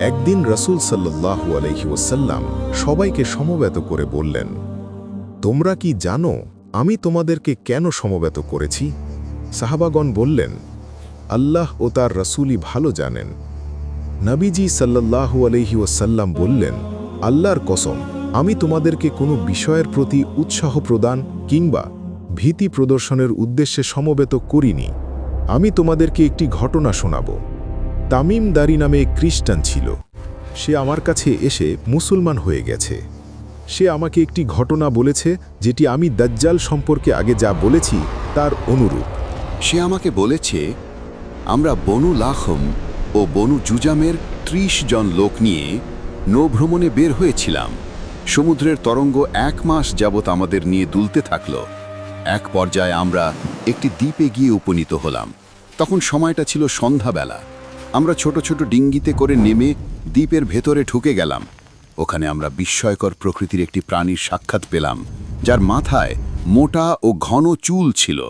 একদিন রসুল সাল্লাহু আলহি ওসাল্লাম সবাইকে সমবেত করে বললেন, তোমরা কি জানো আমি তোমাদেরকে কেন সমবেত করেছি? সাহাবাগণ বললেন, আল্লাহ ও তার রসুলই ভালো জানেন। নবীজি সাল্লাহু আলহি ওসাল্লাম বললেন, আল্লাহর কসম, আমি তোমাদেরকে কোনো বিষয়ের প্রতি উৎসাহ প্রদান কিংবা ভীতি প্রদর্শনের উদ্দেশ্যে সমবেত করিনি। আমি তোমাদেরকে একটি ঘটনা শোনাব। তামিম দারি নামে খ্রিস্টান ছিল। সে আমার কাছে এসে মুসলমান হয়ে গেছে। সে আমাকে একটি ঘটনা বলেছে, যেটি আমি দাজ্জাল সম্পর্কে আগে যা বলেছি, তার অনুরূপ। সে আমাকে বলেছে, আমরা বনু লাখম ও বনু জুজামের ত্রিশ জন লোক নিয়ে নৌভ্রমণে বের হয়েছিলাম। সমুদ্রের তরঙ্গ এক মাস যাবৎ আমাদের নিয়ে দুলতে থাকল। এক পর্যায়ে আমরা একটি দ্বীপে গিয়ে উপনীত হলাম। তখন সময়টা ছিল সন্ধ্যাবেলা। আমরা ছোট ছোট ডিঙ্গিতে করে নেমে দ্বীপের ভেতরে ঢুকে গেলাম। ওখানে আমরা বিস্ময়কর প্রকৃতির একটি প্রাণীর সাক্ষাৎ পেলাম, যার মাথায় মোটা ও ঘন চুল ছিল।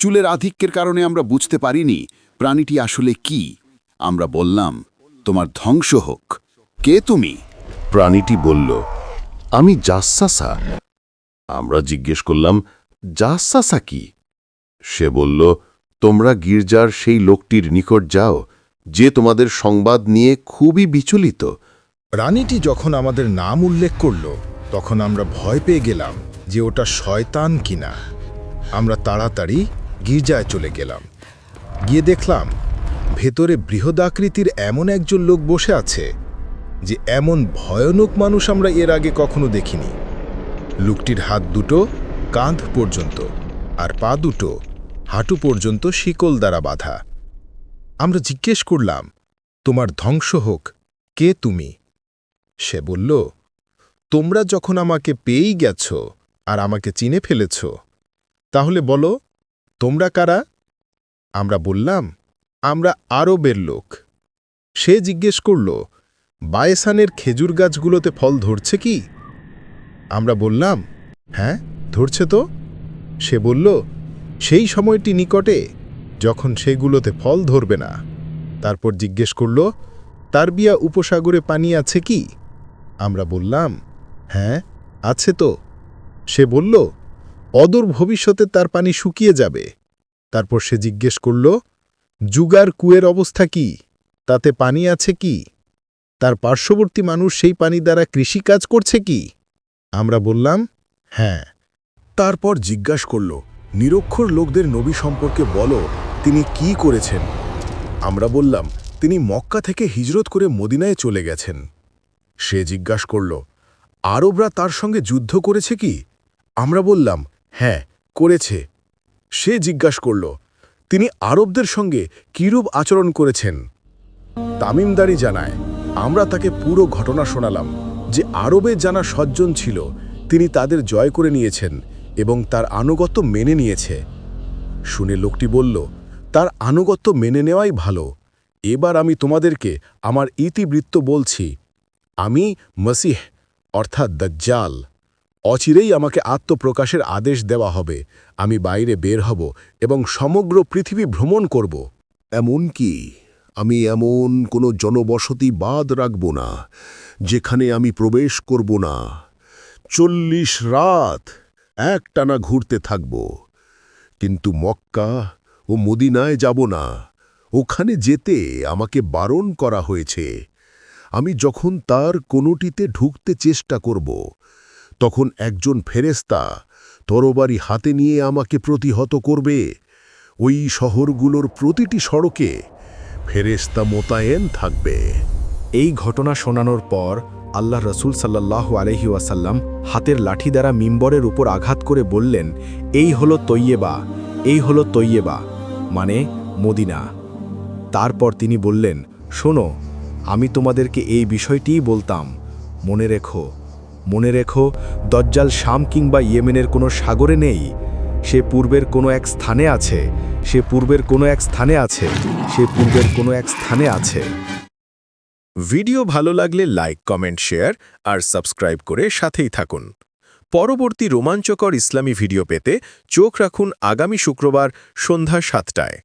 চুলের আধিক্যের কারণে আমরা বুঝতে পারিনি প্রাণীটি আসলে কি। আমরা বললাম, তোমার ধ্বংস হোক। কে তুমি? প্রাণীটি বলল, আমি জাসাসা। আমরা জিজ্ঞেস করলাম, জাসাসা কি? সে বলল, তোমরা গির্জার সেই লোকটির নিকট যাও যে তোমাদের সংবাদ নিয়ে খুবই বিচলিত। রানীটি যখন আমাদের নাম উল্লেখ করল, তখন আমরা ভয় পেয়ে গেলাম যে ওটা শয়তান কিনা। আমরা তাড়াতাড়ি গির্জায় চলে গেলাম। গিয়ে দেখলাম, ভেতরে বৃহদাকৃতির এমন একজন লোক বসে আছে যে এমন ভয়ানক মানুষ আমরা এর আগে কখনো দেখিনি। লোকটির হাত দুটো কাঁধ পর্যন্ত আর পা দুটো হাঁটু পর্যন্ত শিকল দ্বারা বাঁধা। আমরা জিজ্ঞেস করলাম, তোমার ধ্বংস হোক, কে তুমি? সে বলল, তোমরা যখন আমাকে পেয়েই গেছ আর আমাকে চিনে ফেলেছ, তাহলে বলো, তোমরা কারা? আমরা বললাম, আমরা আরবের লোক। সে জিজ্ঞেস করল, বায়েসানের খেজুর গাছগুলোতে ফল ধরছে কি? আমরা বললাম হ্যাঁ ধরছে তো। সে বলল, সেই সময়টি নিকটে যখন সেগুলোতে ফল ধরবে না। তারপর জিজ্ঞেস করল, তার বিয়া উপসাগরে পানি আছে কি? আমরা বললাম হ্যাঁ আছে তো। সে বলল, অদূর ভবিষ্যতে তার পানি শুকিয়ে যাবে। তারপর সে জিজ্ঞেস করল, যুগার কুয়ের অবস্থা কি? তাতে পানি আছে কি? তার পার্শ্ববর্তী মানুষ সেই পানি দ্বারা কৃষিকাজ করছে কি? আমরা বললাম হ্যাঁ। তারপর জিজ্ঞাস করল, নিরক্ষর লোকদের নবী সম্পর্কে বলো তিনি কি করেছেন? আমরা বললাম, তিনি মক্কা থেকে হিজরত করে মদিনায় চলে গেছেন। সে জিজ্ঞাস করল, আরবরা তার সঙ্গে যুদ্ধ করেছে কি? আমরা বললাম হ্যাঁ করেছে। সে জিজ্ঞাস করল, তিনি আরবদের সঙ্গে কিরূপ আচরণ করেছেন? তামিমদারি জানায়, আমরা তাকে পুরো ঘটনা শোনালাম, যে আরবে জানা সজ্জন ছিল, তিনি তাদের জয় করে নিয়েছেন এবং তার আনুগত্য মেনে নিয়েছে। শুনে লোকটি বলল তার আনুগত্য মেনে নেওয়াই ভালো। এবার আমি তোমাদেরকে আমার ইতিবৃত্ত বলছি, আমি মসিহ, অর্থাৎ দজ্জাল। অচিরেই আমাকে আত্মপ্রকাশের আদেশ দেওয়া হবে। আমি বাইরে বের হব এবং সমগ্র পৃথিবী ভ্রমণ করব। এমন কি? আমি এমন কোনো জনবসতি বাদ রাখব না, যেখানে আমি প্রবেশ করব না। চল্লিশ রাত একটানা ঘুরতে থাকব। কিন্তু মক্কা ও মদিনায় যাব না। ওখানে যেতে আমাকে বারণ করা হয়েছে। আমি যখন তার কোনোটিতে ঢুকতে চেষ্টা করব, তখন একজন ফেরেস্তা তরবারি হাতে নিয়ে আমাকে প্রতিহত করবে। ওই শহরগুলোর প্রতিটি সড়কে ফেরেস্তা মোতায়েন থাকবে। এই ঘটনা শোনানোর পর আল্লাহ রসুল সাল্লাহ আলহি ওয়াসাল্লাম হাতের লাঠি দ্বারা মিম্বরের উপর আঘাত করে বললেন, এই হলো তৈয়েবা, এই হলো তৈয়েবা। মানে মদিনা। তারপর তিনি বললেন, শোনো, আমি তোমাদেরকে এই বিষয়টিই বলতাম। মনে রেখো মনে রেখো, দজ্জাল শাম কিংবা ইয়েমেনের কোনো সাগরে নেই। সে পূর্বের কোনো এক স্থানে আছে, সে পূর্বের কোনো এক স্থানে আছে, সে পূর্বের কোনো এক স্থানে আছে। ভিডিও ভালো লাগলে লাইক, কমেন্ট, শেয়ার আর সাবস্ক্রাইব করে সাথেই থাকুন। পরবর্তী রোমাঞ্চকর ইসলামী ভিডিও পেতে চোখ রাখুন আগামী শুক্রবার সন্ধ্যা সাতটায়।